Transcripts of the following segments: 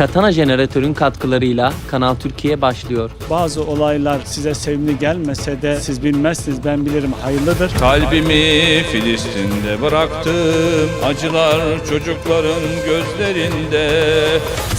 Katana jeneratörün katkılarıyla Kanal Türkiye başlıyor. Bazı olaylar size sevimli gelmese de siz bilmezsiniz ben bilirim hayırlıdır. Kalbimi Filistin'de bıraktım Acılar çocukların gözlerinde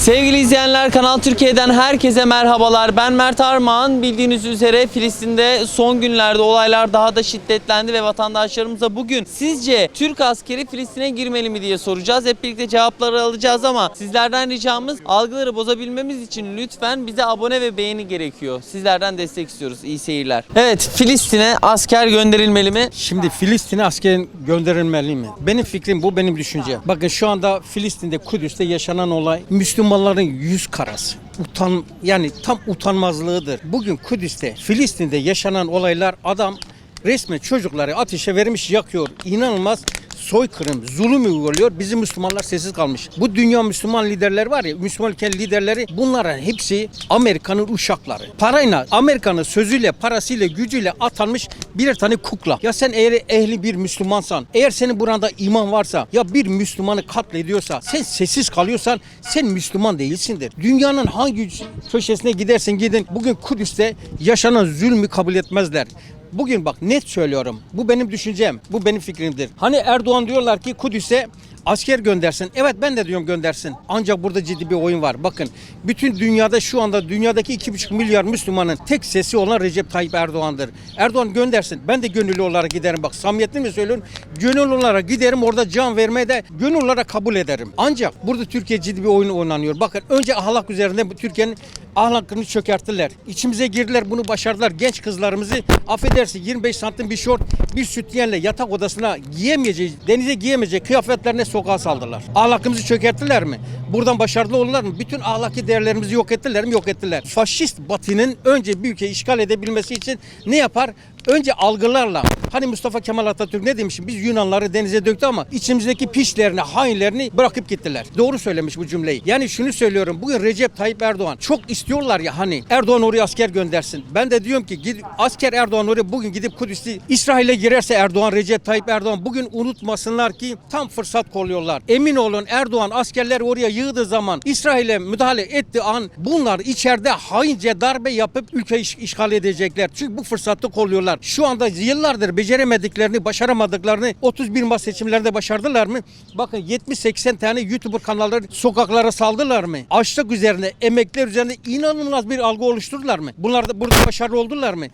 Sevgili izleyenler Kanal Türkiye'den herkese merhabalar. Ben Mert Armağan. Bildiğiniz üzere Filistin'de son günlerde olaylar daha da şiddetlendi ve vatandaşlarımıza bugün sizce Türk askeri Filistin'e girmeli mi diye soracağız. Hep birlikte cevapları alacağız ama sizlerden ricamız algıları bozabilmemiz için lütfen bize abone ve beğeni gerekiyor. Sizlerden destek istiyoruz. İyi seyirler. Evet Filistin'e asker gönderilmeli mi? Şimdi Filistin'e asker gönderilmeli mi? Benim fikrim bu benim düşüncem. Bakın şu anda Filistin'de Kudüs'te yaşanan olay Müslümanların yüz karası. Utan yani tam utanmazlığıdır. Bugün Kudüs'te Filistin'de yaşanan olaylar adam resmen çocukları ateşe vermiş yakıyor. İnanılmaz soykırım, zulüm uyguluyor. Bizim Müslümanlar sessiz kalmış. Bu dünya Müslüman liderler var ya, Müslüman ülke liderleri bunların hepsi Amerika'nın uşakları. Parayla, Amerika'nın sözüyle, parasıyla, gücüyle atanmış birer tane kukla. Ya sen eğer ehli bir Müslümansan, eğer senin burada iman varsa, ya bir Müslümanı katlediyorsa, sen sessiz kalıyorsan sen Müslüman değilsindir. Dünyanın hangi köşesine gidersen gidin, bugün Kudüs'te yaşanan zulmü kabul etmezler. Bugün bak net söylüyorum. Bu benim düşüncem. Bu benim fikrimdir. Hani Erdoğan diyorlar ki Kudüs'e asker göndersin. Evet ben de diyorum göndersin. Ancak burada ciddi bir oyun var. Bakın bütün dünyada şu anda dünyadaki 2,5 milyar Müslümanın tek sesi olan Recep Tayyip Erdoğan'dır. Erdoğan göndersin. Ben de gönüllü olarak giderim. Bak samimiyetli mi söylüyorum? Gönüllü olarak giderim orada can vermeye de gönüllü olarak kabul ederim. Ancak burada Türkiye ciddi bir oyun oynanıyor. Bakın önce ahlak üzerinde Türkiye'nin ahlakını çökerttiler. İçimize girdiler bunu başardılar. Genç kızlarımızı affedersin 25 santim bir şort bir sütyenle yatak odasına giyemeyeceği, denize giyemeyeceği kıyafetlerine sokağa saldılar. Ahlakımızı çökerttiler mi? Buradan başarılı olurlar mı? Bütün ahlaki değerlerimizi yok ettiler mi? Yok ettiler. Faşist batının önce bir ülkeyi işgal edebilmesi için ne yapar? Önce algılarla. Hani Mustafa Kemal Atatürk ne demiş? Biz Yunanları denize döktü ama içimizdeki piçlerini, hainlerini bırakıp gittiler. Doğru söylemiş bu cümleyi. Yani şunu söylüyorum. Bugün Recep Tayyip Erdoğan çok istiyorlar ya hani Erdoğan oraya asker göndersin. Ben de diyorum ki gid, asker Erdoğan oraya bugün gidip Kudüs'ü İsrail'e girerse Erdoğan, Recep Tayyip Erdoğan bugün unutmasınlar ki tam fırsat kolluyorlar. Emin olun Erdoğan askerler oraya yığdığı zaman İsrail'e müdahale ettiği an bunlar içeride haince darbe yapıp ülkeyi iş- işgal edecekler. Çünkü bu fırsatı kolluyorlar. Şu anda yıllardır beceremediklerini, başaramadıklarını 31 Mart seçimlerinde başardılar mı? Bakın 70-80 tane YouTuber kanalları sokaklara saldılar mı? Açlık üzerine, emekler üzerine inanılmaz bir algı oluşturdular mı? Bunlar da burada başarılı oldular mı?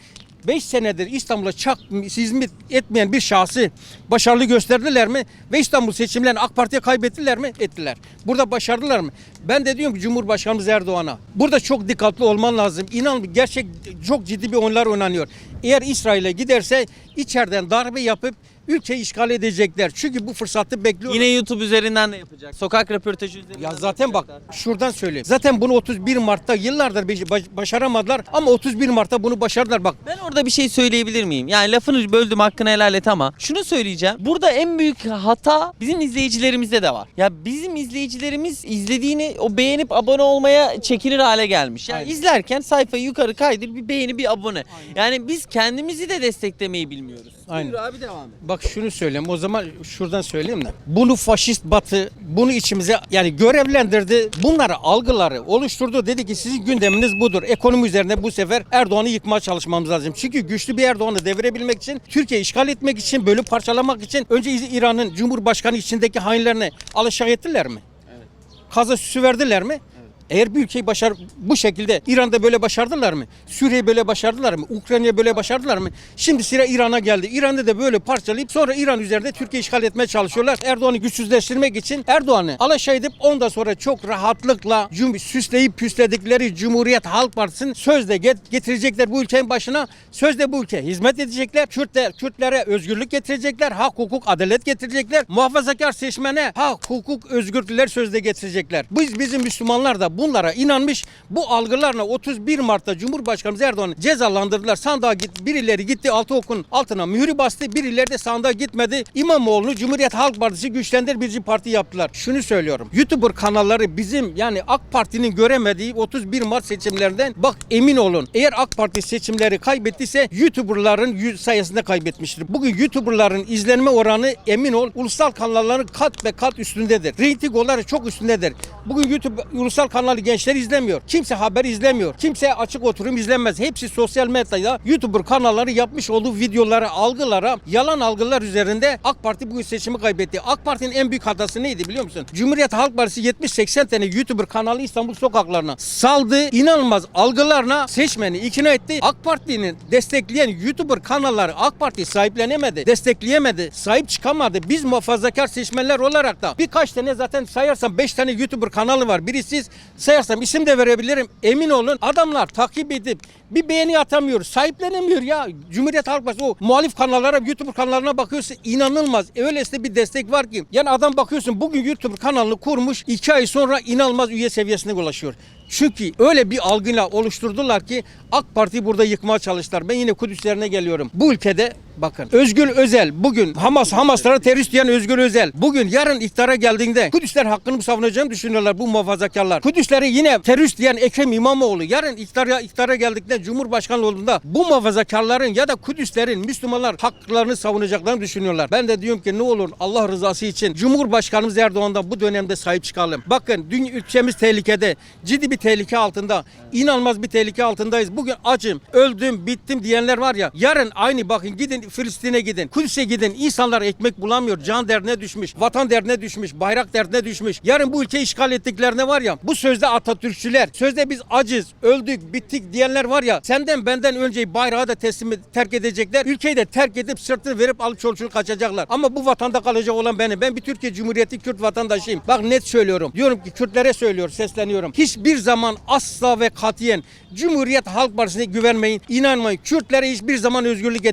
5 senedir İstanbul'a çak hizmet etmeyen bir şahsı başarılı gösterdiler mi? Ve İstanbul seçimlerini AK Parti'ye kaybettiler mi? Ettiler. Burada başardılar mı? Ben de diyorum ki Cumhurbaşkanımız Erdoğan'a burada çok dikkatli olman lazım. İnan gerçek çok ciddi bir oyunlar oynanıyor. Eğer İsrail'e giderse içeriden darbe yapıp ülkeyi işgal edecekler. Çünkü bu fırsatı bekliyorlar. Yine YouTube üzerinden de yapacak. Sokak röportajı üzerinden Ya zaten bak şuradan söyleyeyim. Zaten bunu 31 Mart'ta yıllardır başaramadılar ama 31 Mart'ta bunu başardılar. Bak Ben orada bir şey söyleyebilir miyim? Yani lafını böldüm hakkını helal et ama şunu söyleyeceğim. Burada en büyük hata bizim izleyicilerimizde de var. Ya bizim izleyicilerimiz izlediğini o beğenip abone olmaya çekinir hale gelmiş. Yani Aynen. izlerken sayfayı yukarı kaydır bir beğeni bir abone. Yani biz kendimizi de desteklemeyi bilmiyoruz. Aynen. Buyur abi devam et. Bak şunu söyleyeyim o zaman şuradan söyleyeyim de. Bunu faşist batı bunu içimize yani görevlendirdi. Bunları algıları oluşturdu. Dedi ki sizin gündeminiz budur. Ekonomi üzerine bu sefer Erdoğan'ı yıkmaya çalışmamız lazım. Çünkü güçlü bir Erdoğan'ı devirebilmek için, Türkiye işgal etmek için, bölüp parçalamak için önce İran'ın Cumhurbaşkanı içindeki hainlerini alaşağı ettiler mi? Kaza süsü verdiler mi? Eğer bir ülkeyi başar bu şekilde İran'da böyle başardılar mı? Suriye böyle başardılar mı? Ukrayna böyle başardılar mı? Şimdi sıra İran'a geldi. İran'da da böyle parçalayıp sonra İran üzerinde Türkiye işgal etmeye çalışıyorlar. Erdoğan'ı güçsüzleştirmek için Erdoğan'ı alaşağı edip ondan sonra çok rahatlıkla cum süsleyip püsledikleri Cumhuriyet Halk Partisi'nin sözde get- getirecekler bu ülkenin başına. Sözde bu ülke hizmet edecekler. Kürtler, Kürtlere özgürlük getirecekler. Hak, hukuk, adalet getirecekler. Muhafazakar seçmene hak, hukuk, özgürlükler sözde getirecekler. Biz bizim Müslümanlar da bunlara inanmış. Bu algılarla 31 Mart'ta Cumhurbaşkanımız Erdoğan'ı cezalandırdılar. Sandığa git, birileri gitti altı okun altına mührü bastı. Birileri de sandığa gitmedi. İmamoğlu'nu Cumhuriyet Halk Partisi güçlendir bizi parti yaptılar. Şunu söylüyorum. YouTuber kanalları bizim yani AK Parti'nin göremediği 31 Mart seçimlerinden bak emin olun. Eğer AK Parti seçimleri kaybettiyse YouTuber'ların sayesinde kaybetmiştir. Bugün YouTuber'ların izlenme oranı emin ol ulusal kanalların kat ve kat üstündedir. Reyting olarak çok üstündedir. Bugün YouTube ulusal kanal kanalı gençler izlemiyor. Kimse haber izlemiyor. Kimse açık oturum izlemez. Hepsi sosyal medyada YouTuber kanalları yapmış olduğu videolara, algılara, yalan algılar üzerinde AK Parti bugün seçimi kaybetti. AK Parti'nin en büyük hatası neydi biliyor musun? Cumhuriyet Halk Partisi 70-80 tane YouTuber kanalı İstanbul sokaklarına saldı. İnanılmaz algılarına seçmeni ikna etti. AK Parti'nin destekleyen YouTuber kanalları AK Parti sahiplenemedi, destekleyemedi, sahip çıkamadı. Biz muhafazakar seçmenler olarak da birkaç tane zaten sayarsam 5 tane YouTuber kanalı var. Birisi sayarsam isim de verebilirim. Emin olun adamlar takip edip bir beğeni atamıyor. Sahiplenemiyor ya. Cumhuriyet Halk Partisi o muhalif kanallara, YouTuber kanallarına bakıyorsun inanılmaz. Öylesine bir destek var ki. Yani adam bakıyorsun bugün YouTuber kanalını kurmuş. 2 ay sonra inanılmaz üye seviyesine ulaşıyor. Çünkü öyle bir algıyla oluşturdular ki AK Parti burada yıkmaya çalıştılar. Ben yine Kudüslerine geliyorum. Bu ülkede bakın Özgür Özel bugün Hamas Hamaslara terörist diyen Özgür Özel bugün yarın iktidara geldiğinde Kudüsler hakkını savunacağını düşünüyorlar bu muhafazakarlar. Kudüsleri yine terörist diyen Ekrem İmamoğlu yarın iktidara, iktidara geldikte Cumhurbaşkanı olduğunda bu muhafazakarların ya da Kudüslerin Müslümanlar haklarını savunacaklarını düşünüyorlar. Ben de diyorum ki ne olur Allah rızası için Cumhurbaşkanımız Erdoğan'da bu dönemde sahip çıkalım. Bakın dünya ülkemiz tehlikede. Ciddi bir tehlike altında. İnanılmaz bir tehlike altındayız. Bugün acım, öldüm, bittim diyenler var ya. Yarın aynı bakın gidin Filistin'e gidin. Kudüs'e gidin. İnsanlar ekmek bulamıyor. Can derdine düşmüş. Vatan derdine düşmüş. Bayrak derdine düşmüş. Yarın bu ülkeyi işgal ettiklerine var ya. Bu sözde Atatürkçüler. Sözde biz acız, öldük, bittik diyenler var ya. Senden benden önce bayrağı da teslim terk edecekler. Ülkeyi de terk edip sırtını verip alıp çolçunu kaçacaklar. Ama bu vatanda kalacak olan benim. Ben bir Türkiye Cumhuriyeti Kürt vatandaşıyım. Bak net söylüyorum. Diyorum ki Kürtlere söylüyor, sesleniyorum. Hiçbir zaman asla ve katiyen Cumhuriyet Halk Partisi'ne güvenmeyin. inanmayın. Kürtlere hiçbir zaman özgürlük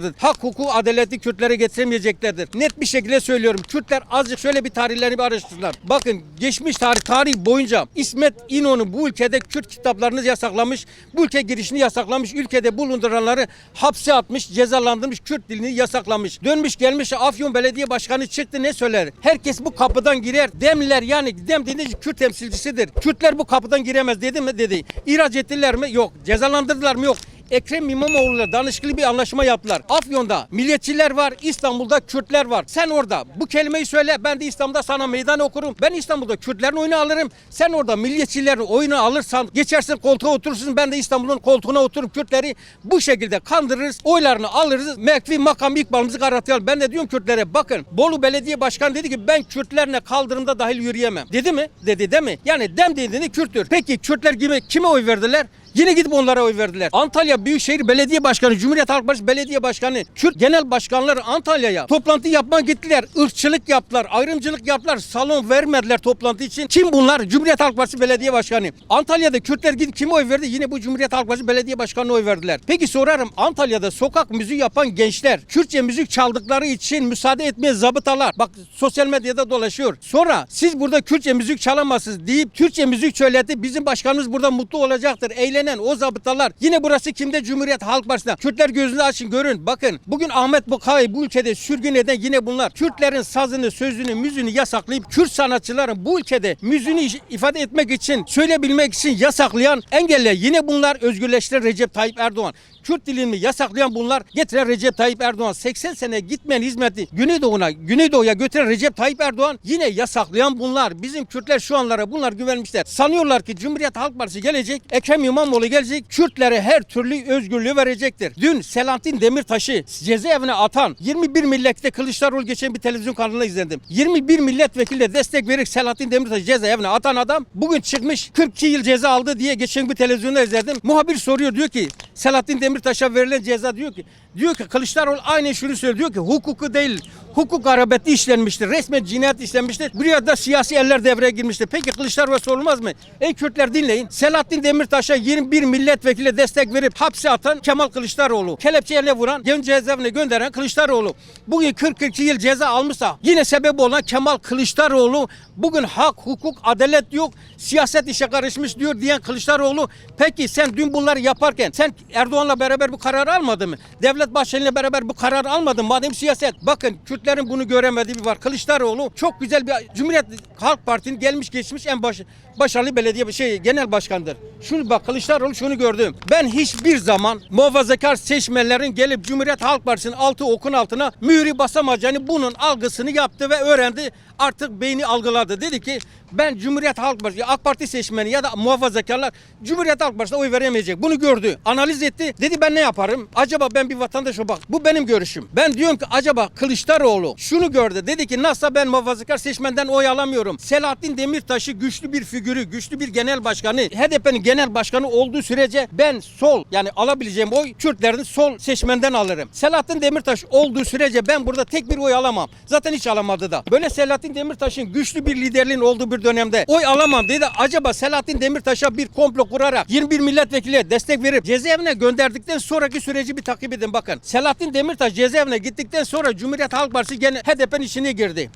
getiremeyeceklerdir. Hak, hukuku, adaleti Kürtlere getiremeyeceklerdir. Net bir şekilde söylüyorum. Kürtler azıcık şöyle bir tarihlerini bir araştırsınlar. Bakın geçmiş tarih, tarih boyunca İsmet İnönü bu ülkede Kürt kitaplarını yasaklamış. Bu ülke girişini yasaklamış. Ülkede bulunduranları hapse atmış, cezalandırmış. Kürt dilini yasaklamış. Dönmüş gelmiş Afyon Belediye Başkanı çıktı ne söyler? Herkes bu kapıdan girer. Demliler yani dem dediğiniz Kürt temsilcisidir. Kürtler bu kapıdan giremez dedi mi? Dedi. İhraç ettiler mi? Yok. Cezalandırdılar mı? Yok. Ekrem İmamoğlu'yla danışıklı bir anlaşma yaptılar. Afyon'da milliyetçiler var, İstanbul'da Kürtler var. Sen orada bu kelimeyi söyle, ben de İstanbul'da sana meydan okurum. Ben İstanbul'da Kürtlerin oyunu alırım. Sen orada milliyetçilerin oyunu alırsan, geçersin koltuğa oturursun. Ben de İstanbul'un koltuğuna otururum. Kürtleri bu şekilde kandırırız, oylarını alırız. Mekvi makam ikbalımızı karartıyorlar. Ben de diyorum Kürtlere bakın. Bolu Belediye Başkanı dedi ki ben Kürtlerle kaldırımda dahil yürüyemem. Dedi mi? Dedi değil mi? Yani dem dediğini Kürttür. Peki Kürtler gibi kime oy verdiler? Yine gidip onlara oy verdiler. Antalya Büyükşehir Belediye Başkanı, Cumhuriyet Halk Partisi Belediye Başkanı, Kürt Genel Başkanları Antalya'ya toplantı yapmaya gittiler. Irkçılık yaptılar, ayrımcılık yaptılar. Salon vermediler toplantı için. Kim bunlar? Cumhuriyet Halk Partisi Belediye Başkanı. Antalya'da Kürtler gidip kime oy verdi? Yine bu Cumhuriyet Halk Partisi Belediye Başkanı'na oy verdiler. Peki sorarım Antalya'da sokak müziği yapan gençler Kürtçe müzik çaldıkları için müsaade etmeye zabıtalar. Bak sosyal medyada dolaşıyor. Sonra siz burada Kürtçe müzik çalamazsınız deyip Türkçe müzik söyledi. Bizim başkanımız burada mutlu olacaktır. Eğlenen o zabıtalar. Yine burası kimde? Cumhuriyet Halk Partisi'nde. Kürtler gözünü açın görün. Bakın bugün Ahmet Bukay bu ülkede sürgün eden yine bunlar. Kürtlerin sazını, sözünü, müziğini yasaklayıp Kürt sanatçıların bu ülkede iş- ifade etmek için, söyleyebilmek için yasaklayan engeller yine bunlar özgürleştiren Recep Tayyip Erdoğan. Kürt dilini yasaklayan bunlar getiren Recep Tayyip Erdoğan 80 sene gitmeyen hizmeti Güneydoğu'na, Güneydoğu'ya götüren Recep Tayyip Erdoğan yine yasaklayan bunlar. Bizim Kürtler şu anlara bunlar güvenmişler. Sanıyorlar ki Cumhuriyet Halk Partisi gelecek, Ekrem İmamoğlu gelecek, Kürtlere her türlü özgürlüğü verecektir. Dün Selahattin Demirtaş'ı cezaevine atan 21 milletvekili Kılıçdaroğlu geçen bir televizyon kanalında izledim. 21 milletvekiline destek vererek Selahattin Demirtaş'ı cezaevine atan adam bugün çıkmış 42 yıl ceza aldı diye geçen bir televizyonda izledim. Muhabir soruyor diyor ki Selahattin Demirtaş'a verilen ceza diyor ki diyor ki Kılıçdaroğlu aynen şunu söylüyor diyor ki hukuku değil hukuk garabeti işlenmiştir. Resmen cinayet işlenmiştir. Buraya da siyasi eller devreye girmiştir. Peki Kılıçdaroğlu sorulmaz mı? Ey Kürtler dinleyin. Selahattin Demirtaş'a 21 milletvekili destek verip hapse atan Kemal Kılıçdaroğlu. Kelepçeyle vuran, genç cezaevine gönderen Kılıçdaroğlu. Bugün 42 yıl ceza almışsa yine sebep olan Kemal Kılıçdaroğlu bugün hak, hukuk, adalet yok. Siyaset işe karışmış diyor diyen Kılıçdaroğlu. Peki sen dün bunları yaparken sen Erdoğan'la beraber bu kararı almadın mı? Devlet Bahçeli'yle beraber bu kararı almadın? Madem siyaset. Bakın Kürtlerin bunu göremediği bir var. Kılıçdaroğlu çok güzel bir Cumhuriyet Halk Parti'nin gelmiş geçmiş en baş, başarılı belediye şey genel başkandır. Şunu bak Kılıçdaroğlu şunu gördüm. Ben hiçbir zaman muhafazakar seçmenlerin gelip Cumhuriyet Halk Partisi'nin altı okun altına mühürü basamayacağını bunun algısını yaptı ve öğrendi. Artık beyni algıladı. Dedi ki Ben Cumhuriyet Halk Partisi, AK Parti seçmeni ya da muhafazakarlar Cumhuriyet Halk Partisi'ne oy veremeyecek. Bunu gördü. Analiz etti. Dedi ben ne yaparım? Acaba ben bir vatandaşım bak. Bu benim görüşüm. Ben diyorum ki acaba Kılıçdaroğlu şunu gördü. Dedi ki nasıl ben muhafazakar seçmenden oy alamıyorum. Selahattin Demirtaş'ı güçlü bir figürü, güçlü bir genel başkanı, HDP'nin genel başkanı olduğu sürece ben sol yani alabileceğim oy Kürtlerin sol seçmenden alırım. Selahattin Demirtaş olduğu sürece ben burada tek bir oy alamam. Zaten hiç alamadı da. Böyle Selahattin Demirtaş'ın güçlü bir liderliğin olduğu bir dönemde oy alamam dedi. Acaba Selahattin Demirtaş'a bir komplo kurarak 21 milletvekili destek verip cezaevine gönderdikten sonraki süreci bir takip edin bakın. Selahattin Demirtaş cezaevine gittikten sonra Cumhuriyet Halk Partisi gene HDP'nin içine girdi.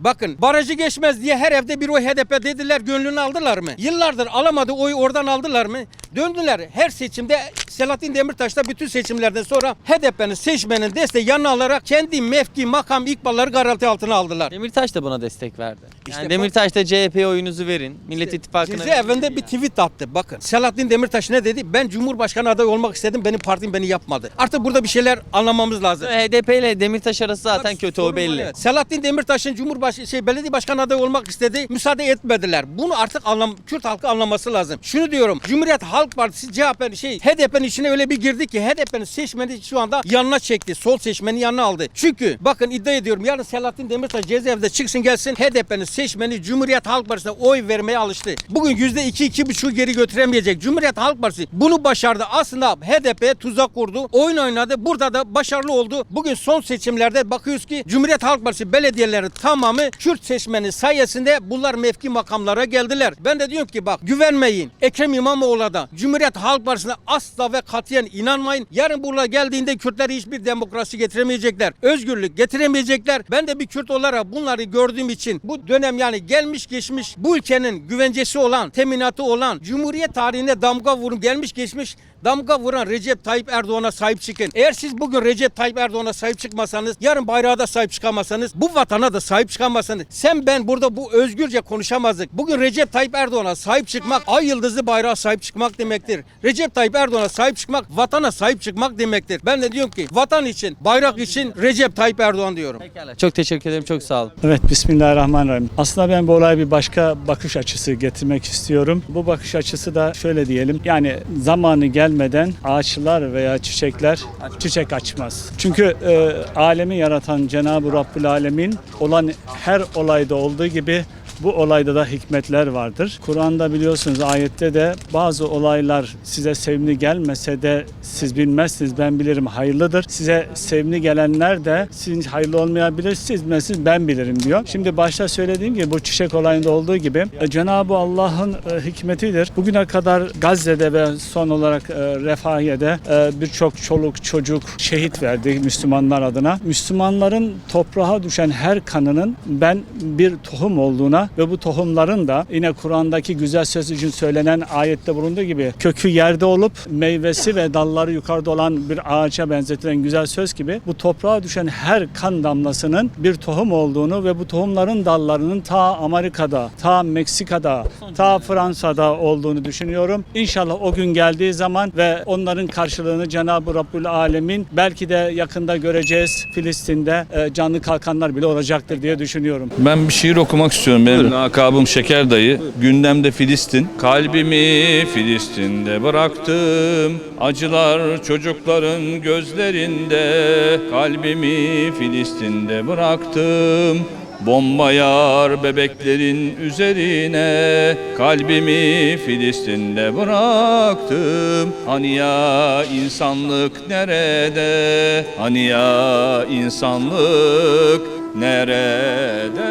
Bakın barajı geçmez diye her evde bir oy HDP dediler gönlünü aldılar mı? Yıllardır alamadı oyu oradan aldılar mı? Döndüler her seçimde Selahattin Demirtaş da bütün seçimlerden sonra HDP'nin seçmenin desteği yanına alarak kendi mevki makam ikbalları garanti altına aldılar. Demirtaş da buna destek verdi. Yani İşte bak- Demirtaş da CHP'ye oyunuzu verin. Millet İttifakı'na verin Cezaevinde bir yani. tweet attı. Bakın Selahattin Demirtaş ne dedi? Ben Cumhurbaşkanı adayı olmak istedim. Benim partim beni yapmadı. Artık burada bir şeyler anlamamız lazım. HDP ile Demirtaş arası zaten Bak, kötü o belli. evet. Selahattin Demirtaş'ın Cumhurbaş şey belediye başkanı adayı olmak istedi. Müsaade etmediler. Bunu artık anlam Kürt halkı anlaması lazım. Şunu diyorum. Cumhuriyet Halk Partisi CHP'nin şey HDP'nin içine öyle bir girdi ki HDP'nin seçmeni şu anda yanına çekti. Sol seçmeni yanına aldı. Çünkü bakın iddia ediyorum yarın Selahattin Demirtaş cezaevinde çıksın gelsin HDP'nin seçmeni Cumhuriyet Halk Partisi'ne oy vermeye alıştı. Bugün yüzde iki iki buçuğu geri götüremeyecek. Cumhuriyet Halk Partisi bunu başardı. Aslında HDP'ye tuzak kurdu. Oyun oynadı. Burada da başarılı oldu. Bugün son seçimlerde bakıyoruz ki Cumhuriyet Halk Partisi belediyelerin tamamı Kürt seçmeni sayesinde bunlar mevki makamlara geldiler. Ben de diyorum ki bak güvenmeyin. Ekrem İmamoğlu'na da Cumhuriyet Halk Partisi'ne asla ve katiyen inanmayın. Yarın buraya geldiğinde Kürtler hiçbir demokrasi getiremeyecekler. Özgürlük getiremeyecekler. Ben de bir Kürt olarak bunları gördüğüm için bu dönem yani gelmiş geçmiş bu ülkenin güvencesi olan, teminatı olan, Cumhuriyet tarihine damga vurun gelmiş geçmiş damga vuran Recep Tayyip Erdoğan'a sahip çıkın. Eğer siz bugün Recep Tayyip Erdoğan'a sahip çıkmasanız, yarın bayrağa da sahip çıkamazsanız, bu vatana da sahip çıkamazsanız, sen ben burada bu özgürce konuşamazdık. Bugün Recep Tayyip Erdoğan'a sahip çıkmak, ay yıldızlı bayrağa sahip çıkmak demektir. Recep Tayyip Erdoğan'a sahip çıkmak, vatana sahip çıkmak demektir. Ben de diyorum ki vatan için, bayrak için Recep Tayyip Erdoğan diyorum. Pekala. Çok teşekkür ederim. Çok sağ olun. Evet Bismillahirrahmanirrahim. Aslında ben bu olaya bir başka bakış açısı getirmek istiyorum. Bu bakış açısı da şöyle diyelim. Yani zamanı gelmeden ağaçlar veya çiçekler çiçek açmaz. Çünkü e, alemi yaratan Cenab-ı Rabbül Alemin olan her olayda olduğu gibi bu olayda da hikmetler vardır. Kur'an'da biliyorsunuz ayette de bazı olaylar size sevimli gelmese de siz bilmezsiniz ben bilirim hayırlıdır. Size sevimli gelenler de sizin hayırlı olmayabilir siz bilmezsiniz ben bilirim diyor. Şimdi başta söylediğim gibi bu çiçek olayında olduğu gibi e, Cenab-ı Allah'ın e, hikmetidir. Bugüne kadar Gazze'de ve son olarak e, Refahiye'de birçok çoluk çocuk şehit verdi Müslümanlar adına. Müslümanların toprağa düşen her kanının ben bir tohum olduğuna ve bu tohumların da yine Kur'an'daki güzel söz için söylenen ayette bulunduğu gibi kökü yerde olup meyvesi ve dalları yukarıda olan bir ağaca benzetilen güzel söz gibi bu toprağa düşen her kan damlasının bir tohum olduğunu ve bu tohumların dallarının ta Amerika'da, ta Meksika'da, ta Fransa'da olduğunu düşünüyorum. İnşallah o gün geldiği zaman ve onların karşılığını Cenab-ı Rabbül Alemin belki de yakında göreceğiz Filistin'de e, canlı kalkanlar bile olacaktır diye düşünüyorum. Ben bir şiir okumak istiyorum. Benim lakabım Şeker Dayı. Gündemde Filistin. Kalbimi Filistin'de bıraktım. Acılar çocukların gözlerinde. Kalbimi Filistin'de bıraktım. Bomba yar bebeklerin üzerine Kalbimi Filistin'de bıraktım Hani ya insanlık nerede Hani ya insanlık nerede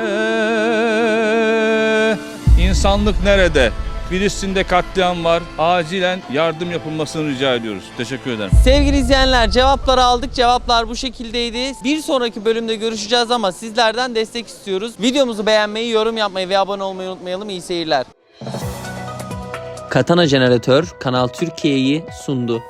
İnsanlık nerede Filistin'de katliam var. Acilen yardım yapılmasını rica ediyoruz. Teşekkür ederim. Sevgili izleyenler cevapları aldık. Cevaplar bu şekildeydi. Bir sonraki bölümde görüşeceğiz ama sizlerden destek istiyoruz. Videomuzu beğenmeyi, yorum yapmayı ve abone olmayı unutmayalım. İyi seyirler. Katana Jeneratör Kanal Türkiye'yi sundu.